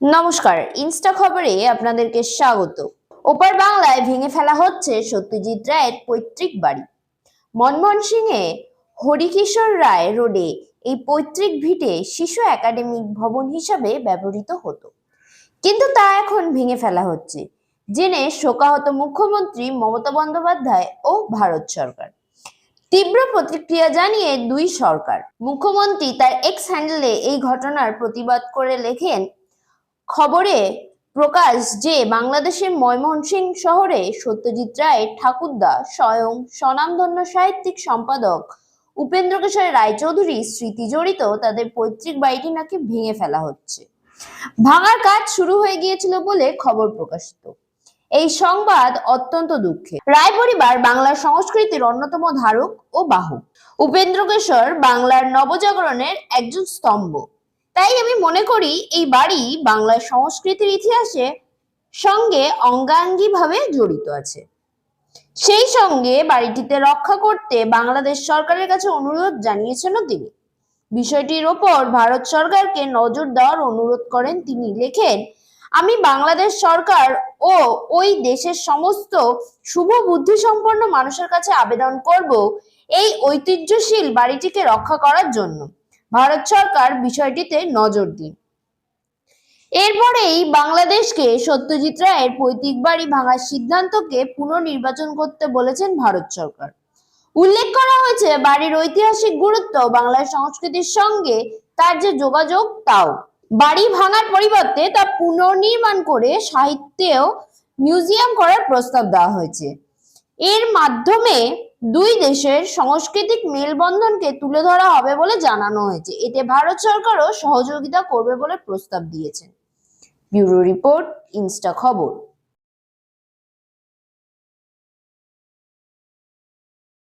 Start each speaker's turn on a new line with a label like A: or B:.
A: নমস্কার, ইনস্টা খবরে আপনাদেরকে স্বাগত। ওপার বাংলায় ভেঙে ফেলা হচ্ছে সত্যজিৎ রায়ের পৈতৃক বাড়ি। মনমোহন সিংহে হরিকিশোর রায় রোডে এই পৈতৃক ভিটে শিশু একাডেমিক ভবন হিসাবে ব্যবহৃত হতো। কিন্তু তা এখন ভেঙে ফেলা হচ্ছে। জেনে শোকাহত মুখ্যমন্ত্রী মমতা বন্দ্যোপাধ্যায় ও ভারত সরকার। তীব্র প্রতিক্রিয়া জানিয়ে দুই সরকার। মুখ্যমন্ত্রী তার এক্স হ্যান্ডেলে এই ঘটনার প্রতিবাদ করে লেখেন খবরে প্রকাশ যে বাংলাদেশের ময়মনসিং শহরে সত্যজিৎ রায়ের ঠাকুরদা স্বয়ং স্বনামধন্য সাহিত্যিক সম্পাদক উপেন্দ্র কিশোর রায়চৌধুরী স্মৃতি জড়িত তাদের পৈতৃক বাড়িটি নাকি ভেঙে ফেলা হচ্ছে। ভাঙার কাজ শুরু হয়ে গিয়েছিল বলে খবর প্রকাশিত। এই সংবাদ অত্যন্ত দুঃখে। রায় পরিবার বাংলার সংস্কৃতির অন্যতম ধারক ও বাহক। উপেন্দ্র কিশোর বাংলার নবজাগরণের একজন স্তম্ভ। তাই আমি মনে করি এই বাড়ি বাংলার সংস্কৃতির ইতিহাসে সঙ্গে অঙ্গাঙ্গিভাবে জড়িত আছে। সেই সঙ্গে বাড়িটিতে রক্ষা করতে বাংলাদেশ সরকারের কাছে অনুরোধ জানিয়েছেনও তিনি। বিষয়টির ওপর ভারত সরকারকে নজর দেওয়ার অনুরোধ করেন তিনি। লেখেন, আমি বাংলাদেশ সরকার ও ওই দেশের সমস্ত শুভ বুদ্ধি সম্পন্ন মানুষের কাছে আবেদন করব এই ঐতিহ্যশীল বাড়িটিকে রক্ষা করার জন্য। ভারত সরকার বিষয়টিতে নজর দিন। এরপরেই বাংলাদেশকে সত্যজিৎ রায়ের পৈতৃক বাড়ি ভাঙার সিদ্ধান্তকে পুনর্নির্বাচন করতে বলেছেন ভারত সরকার। উল্লেখ করা হয়েছে, বাড়ির ঐতিহাসিক গুরুত্ব, বাংলার সংস্কৃতির সঙ্গে তার যে যোগাযোগ, তাও। বাড়ি ভাঙার পরিবর্তে তা পুনর্নির্মাণ করে সাহিত্যেও মিউজিয়াম করার প্রস্তাব দেওয়া হয়েছে। এর মাধ্যমে দুই দেশের সাংস্কৃতিক মেলবন্ধনকে তুলে ধরা হবে বলে জানানো হয়েছে। এতে ভারত সরকারও সহযোগিতা করবে বলে প্রস্তাব দিয়েছেন ব্যুরো রিপোর্ট, ইনস্টা খবর।